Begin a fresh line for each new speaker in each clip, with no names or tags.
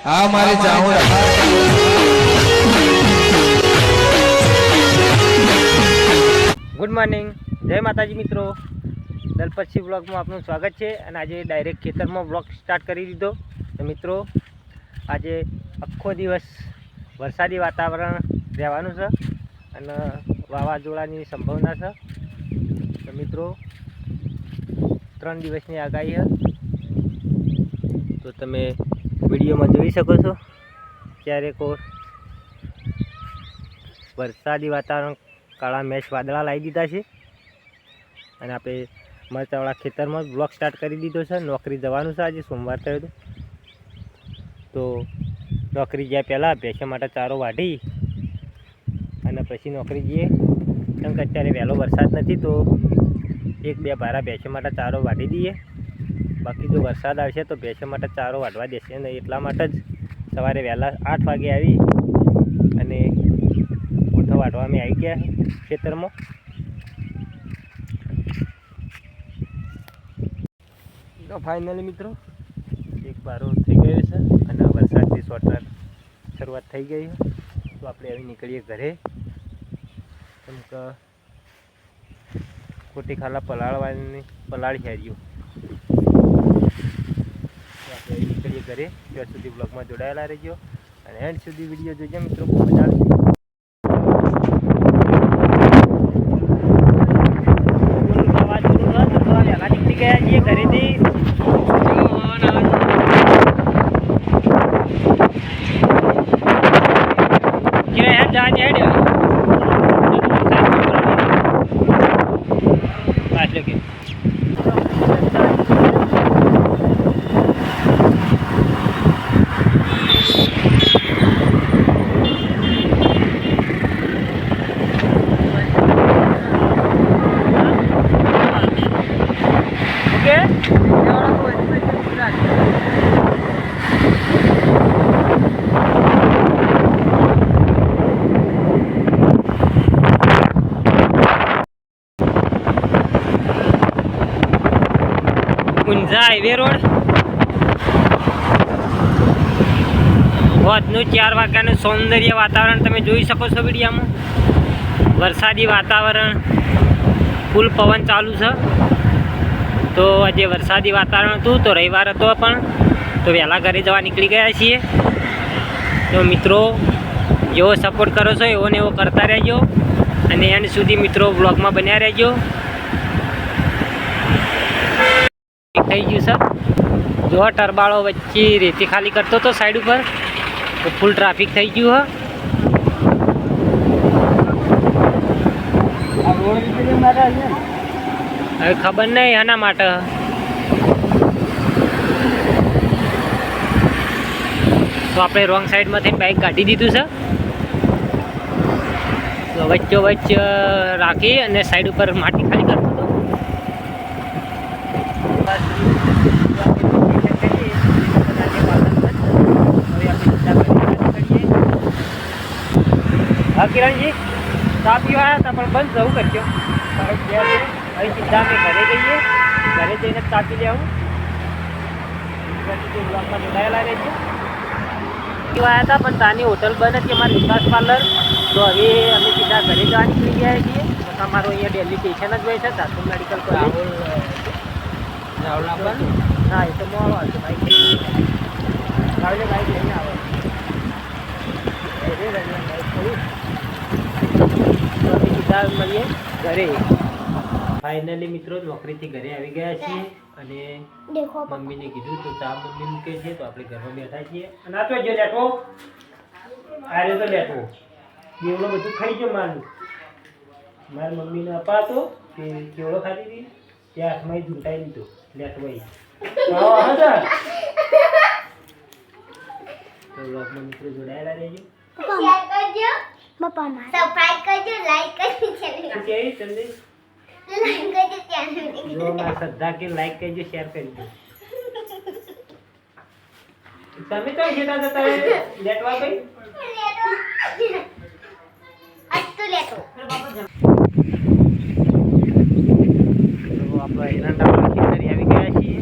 આ મારે જાઉં
ગુડ મોર્નિંગ જય માતાજી મિત્રો. દલપતસિંહ બ્લોગમાં આપનું સ્વાગત છે અને આજે ડાયરેક્ટ ખેતરમાં બ્લોગ સ્ટાર્ટ કરી દીધો. તો મિત્રો આજે આખો દિવસ વરસાદી વાતાવરણ રહેવાનું છે અને વાવાઝોડાની સંભાવના છે. તો મિત્રો ત્રણ દિવસની આગાહી છે. તો તમે વિડીયોમાં જોઈ શકો છો. ક્યારેક વરસાદી વાતાવરણ, કાળા મેચ વાદળા લાવી દીધા છે. અને આપણે મરચાવાળા ખેતરમાં બ્લોક સ્ટાર્ટ કરી દીધો છે. નોકરી જવાનું છે આજે, સોમવાર થયો હતો. તો નોકરી ગયા પહેલાં ભેંસા માટે ચારો વાઢી અને પછી નોકરી જઈએ કેમ કે અત્યારે વહેલો વરસાદ નથી, તો એક બે ભારા ભેંસા માટે ચારો વાઢી દઈએ. બાકી જો વરસાદ આવશે તો ભેંસો માટે ચારો વાઢવા દેશે અને એટલા માટે જ સવારે વહેલા આઠ વાગે આવી અને કોઠો વાટવા અમે આવી ગયા ખેતરમાં. તો ફાઇનલી મિત્રો. એક બારો થઈ ગયો છે અને વરસાદથી શોર્ટર શરૂઆત થઈ ગઈ છે. તો આપણે હવે નીકળીએ ઘરે. કેમ કે ખોટી ખાલા પલાળવાની પલાળી હાર્યું તો આપણે હવે ત્યાં સુધી બ્લોગમાં જોડાયેલા રહેજો. અને એન્ડ સુધી વીડિયો જોજો મિત્રો. ખૂબ મજા આવશે ગયા છીએ ઘરેથી ઓકે હાઈવે રોડ. હોજનું ચાર વાગ્યાનું સૌંદર્ય વાતાવરણ તમે જોઈ શકો છો વિડીયામાં. વરસાદી વાતાવરણ. ફૂલ પવન ચાલુ છે. તો આજે વરસાદી વાતાવરણ હતું, તો રવિવાર હતો પણ. તો વહેલા ઘરે જવા નીકળી ગયા છીએ. તો મિત્રો જેવો સપોર્ટ કરો છો, એવો ને એવો કરતા રહેજો. અને એન્ડ સુધી મિત્રો બ્લોગમાં બન્યા રહેજો. થઈ ગયું છે. જો ટરબાળો વચ્ચે રેતી ખાલી કરતો હતો સાઈડ ઉપર તો ફૂલ ટ્રાફિક થઈ ગયું હ. હવે ખબર નહીં એના માટે. તો આપણે રોંગ સાઈડમાંથી બાઇક કાઢી દીધું છે. તો વચ્ચો વચ્ચે રાખી અને સાઈડ ઉપર માટી ખાલી કરતો હતો હા કિરણજી ચા પીવા આવ્યા હતા પણ બંધ જવું કરજો અહીં સીધા અમે ઘરે જઈએ ઘરે જઈને ચા પી લેવું બ્લોકમાં જોડાયેલા રહેજો પીવા આવ્યા હતા પણ તાની હોટલ બંધ હતી અમારી વિકાસ પાર્લર તો હવે અમે સીધા ઘરે જવા નીકળી ગયા છીએ. તમારું અહીંયા ડેલી સ્ટેશન જ હોય છે, સાસુ મેડિકલ કોલેજ ના એ તો મોડો આવશે બાઈક રાવલે બાઈક લઈને આવે એ રે રવિવાર બાઈક મળીએ ઘરે ફાઇનલી મિત્રો નોકરીથી ઘરે આવી ગયા છીએ અને મમ્મીને કીધું તો ચા મમ્મી મૂકે છે તો આપણે ઘરમાં બેઠા છીએ. અને આ તો જો બેઠો આ રહ્યો તો લેટવો કેવડો બધું ખાઈ ગયો મારું. મારી મમ્મીને અપાતો કે કેવડો ખાધી હતી ત્યાં હાથમાં ઝૂંટાઈ દીધો લેટવાઈ આવો આવો સર તો બ્લોગમાં મિત્રો જોડાયેલા રહેજો
સબસ્ક્રાઇબ કરજો લાઈક કરજો ચેનલ
શું કહેવી જલ્દી
લાઈક કરજો ચેનલ
જો મારા શ્રદ્ધા કે લાઈક કરજો શેર કરજો તમે તો જતા જતા લેટવા ભાઈ
લેતો આજ તો લેતો
તો આપણે એરંડાવાળા ખેતરે આવી ગયા છીએ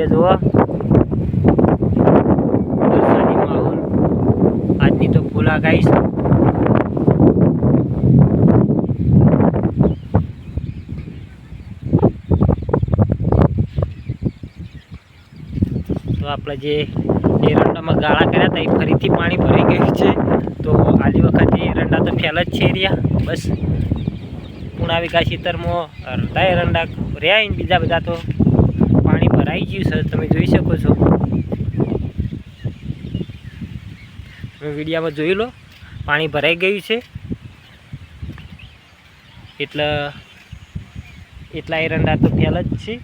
સૌંદર્ય જુઓ આજની તો ફૂલા ગાઈશ તો આપણે જે એરંડામાં ગાળા કર્યા હતા એ ફરીથી પાણી ભરાઈ ગયું છે. તો આલી વખતે એરંડા તો ફેલ જ છે એરિયા બસ. પુણા વિકાસ ખેતરમાં અડધા એરંડા રહ્યા બીજા બધા તો. ભરાઈ ગયું છે, તમે જોઈ શકો છો. તમે વિડીયામાં જોઈ લો, પાણી ભરાઈ ગયું છે. એટલે, એટલા એરંડા તો ફેલ જ છે.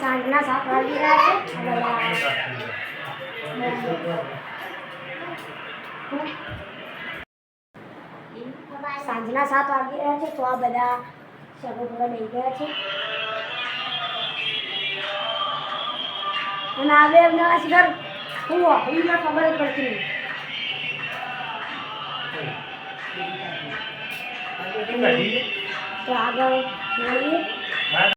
સાંજના સાત વાગી રહ્યા છે, તો આ બધા સગોપરા લઈ ગયા છે. અને આ બે એમના શિખર હું એમને ખબર જ પડતી નહીં. તો આગળ